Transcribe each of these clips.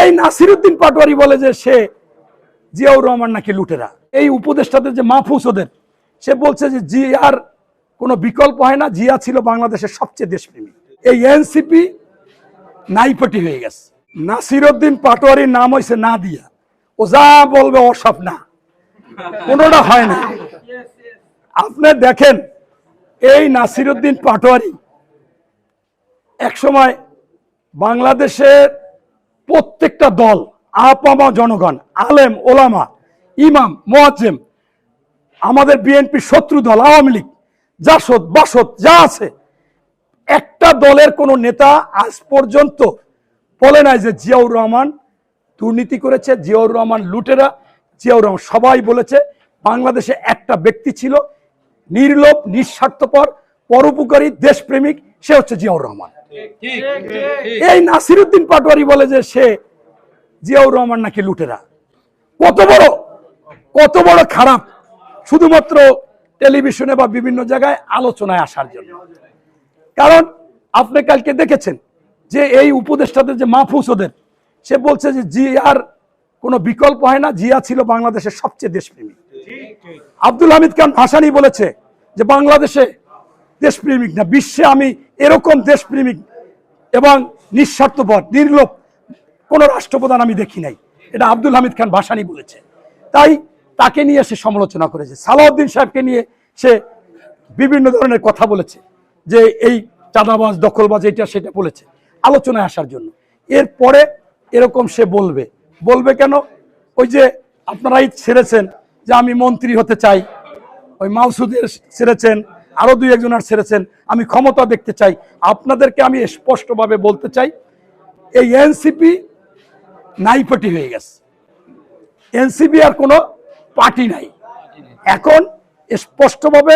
এই নাসিরুদ্দিন পাটোয়ারি বলে যে সে জিয়াউর রহমান নাকি লুটেরা। এই উপদেষ্টাদের যে মাহফুজ ওদের, সে বলছে যে জিয়ার কোনো বিকল্প হয় না, জিয়া ছিল বাংলাদেশের সবচেয়ে দেশপ্রেমী এই এনসিপি নাইপটি হয়ে গেছে। নাসিরুদ্দিন পাটোয়ারির নাম হয়েছে না দিয়া ও যা বলবে ও সব না। কোনোটা হয় না। আপনি দেখেন, এই নাসিরুদ্দিন পাটোয়ারি একসময় বাংলাদেশের প্রত্যেকটা দল আপামা জনগণ, আলেম, ওলামা, ইমাম, মোয়াজ্জেম, আমাদের বিএনপি শত্রু দল, আওয়ামী লীগ, জাসদ, বাসদ, যা আছে, একটা দলের কোনো নেতা আজ পর্যন্ত বলে নাই যে জিয়াউর রহমান দুর্নীতি করেছে, জিয়াউর রহমান লুটেরা, জিয়াউর রহমান সবাই বলেছে, বাংলাদেশে একটা ব্যক্তি ছিল, নির্লোভ, নিঃস্বার্থপর, পরোপকারী, দেশপ্রেমিক সে হচ্ছে জিয়াউর রহমান। এই নাসিরুদ্দিন পাটোয়ারি বলে যে সে জিয়াউর রহমান নাকি লুটেরা। কত বড় কত বড় খারাপ। শুধুমাত্র টেলিভিশনে বা বিভিন্ন জায়গায় আলোচনায় আসার জন্য। কারণ আপনি কালকে দেখেছেন যে এই উপদেষ্টাদের যে মাহফুজ ওদের সে বলছে যে জিয়ার কোনো বিকল্প হয় না জিয়া ছিল বাংলাদেশের সবচেয়ে দেশপ্রেমী। আব্দুল হামিদ খান ভাসানি বলেছে যে বাংলাদেশে দেশপ্রেমিক না বিশ্বে আমি এরকম দেশপ্রেমিক এবং নিঃস্বার্থপর, নির্লোভ কোন রাষ্ট্রপ্রধান আমি দেখি নাই। এটা আব্দুল হামিদ খান ভাসানি বলেছে। তাই তাকে নিয়ে সে সমালোচনা করেছে। সালাউদ্দিন সাহেবকে নিয়ে সে বিভিন্ন ধরনের কথা বলেছে যে এই চাঁদাবাজ, দখলবাজ, এটা সেটা বলেছে আলোচনায় আসার জন্য। এরপরে এরকম সে বলবে। বলবে কেন? ওই যে আপনারাই ছেড়েছেন যে আমি মন্ত্রী হতে চাই, ওই মাউসুদের ছেড়েছেন, আরও দুই একজনের ছেড়েছেন আমি ক্ষমতা দেখতে চাই। আপনাদেরকে আমি স্পষ্টভাবে বলতে চাই, এই এনসিপি নাইপটি হয়ে গেছে। এনসিপি আর কোনো পার্টি নাই। এখন স্পষ্টভাবে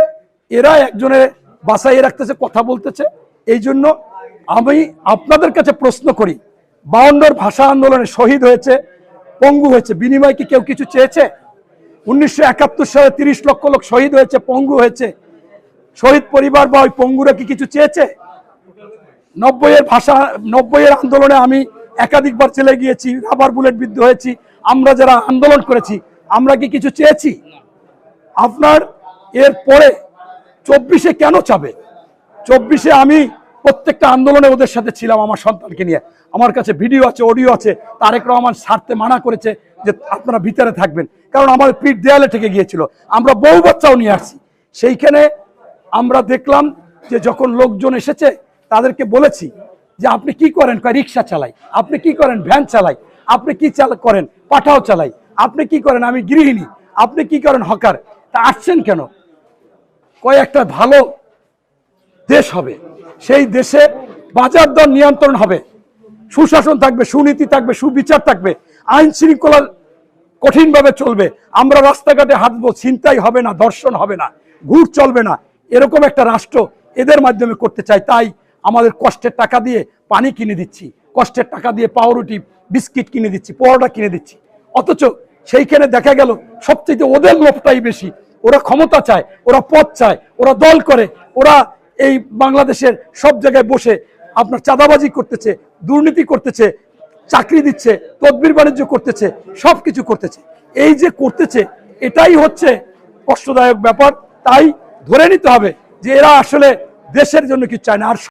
এরা একজনের বাসায় রাখতেছে, কথা বলতেছে। এই জন্য আমি আপনাদের কাছে প্রশ্ন করি, বাউন্নর ভাষা আন্দোলনে শহীদ হয়েছে, পঙ্গু হয়েছে, বিনিময় কি কেউ কিছু চেয়েছে? উনিশশো একাত্তর সালে তিরিশ লক্ষ লোক শহীদ হয়েছে, পঙ্গু হয়েছে। শহীদ পরিবার বা ওই পঙ্গুরা কি কিছু চেয়েছে? নব্বইয়ের ভাষা, নব্বইয়ের আন্দোলনে আমি একাধিকবার চলে গিয়েছি, রাবার বুলেট বিদ্ধ হয়েছি, আমরা যারা আন্দোলন করেছি, আমরা কি কিছু চেয়েছি? আপনার এর পরে চব্বিশে কেন চাবে? চব্বিশে আমি প্রত্যেকটা আন্দোলনে ওদের সাথে ছিলাম আমার সন্তানকে নিয়ে। আমার কাছে ভিডিও আছে, অডিও আছে, তারেক রহমান ছাড়তে মানা করেছে যে আপনারা ভিতরে থাকবেন। কারণ আমাদের পিঠ দেয়ালে থেকে গিয়েছিল। আমরা বহু বাচ্চাও নিয়ে আসছি। সেইখানে আমরা দেখলাম যে যখন লোকজন এসেছে, তাদেরকে বলেছি যে আপনি কি করেন? কয়, রিক্সা চালাই। আপনি কি করেন? ভ্যান চালাই। আপনি কি চাল, করেন? পাঠাও চালাই। আপনি কি করেন? আমি গৃহিণী। আপনি কি করেন? হকার। তা আসছেন কেন? কয়, একটা ভালো দেশ হবে। সেই দেশে বাজার দর নিয়ন্ত্রণ হবে। সুশাসন থাকবে, সুনীতি থাকবে, সুবিচার থাকবে। আইন শৃঙ্খলা কঠিনভাবে চলবে। আমরা রাস্তাঘাটে হাঁটবো চিন্তাই হবে না দর্শন হবে না ঘুর চলবে না। এরকম একটা রাষ্ট্র এদের মাধ্যমে করতে চাই, তাই আমাদের কষ্টের টাকা দিয়ে পানি কিনে দিচ্ছি, কষ্টের টাকা দিয়ে পাউরুটি, বিস্কিট কিনে দিচ্ছি, পরোটা কিনে দিচ্ছি। অথচ সেইখানে দেখা গেল সবচেয়ে ওদের লোভটাই বেশি। ওরা ক্ষমতা চায়, ওরা পদ চায়, ওরা দল করে, ওরা এই বাংলাদেশের সব জায়গায় বসে আপনার চাঁদাবাজি করতেছে, দুর্নীতি করতেছে, চাকরি দিচ্ছে, তদবির বাণিজ্য করতেছে সব কিছু করতেছে। এই যে করতেছে, এটাই হচ্ছে কষ্টদায়ক ব্যাপার। তাই ধরে নিতে হবে যে এরা আসলে দেশের জন্য কি চায় না। আর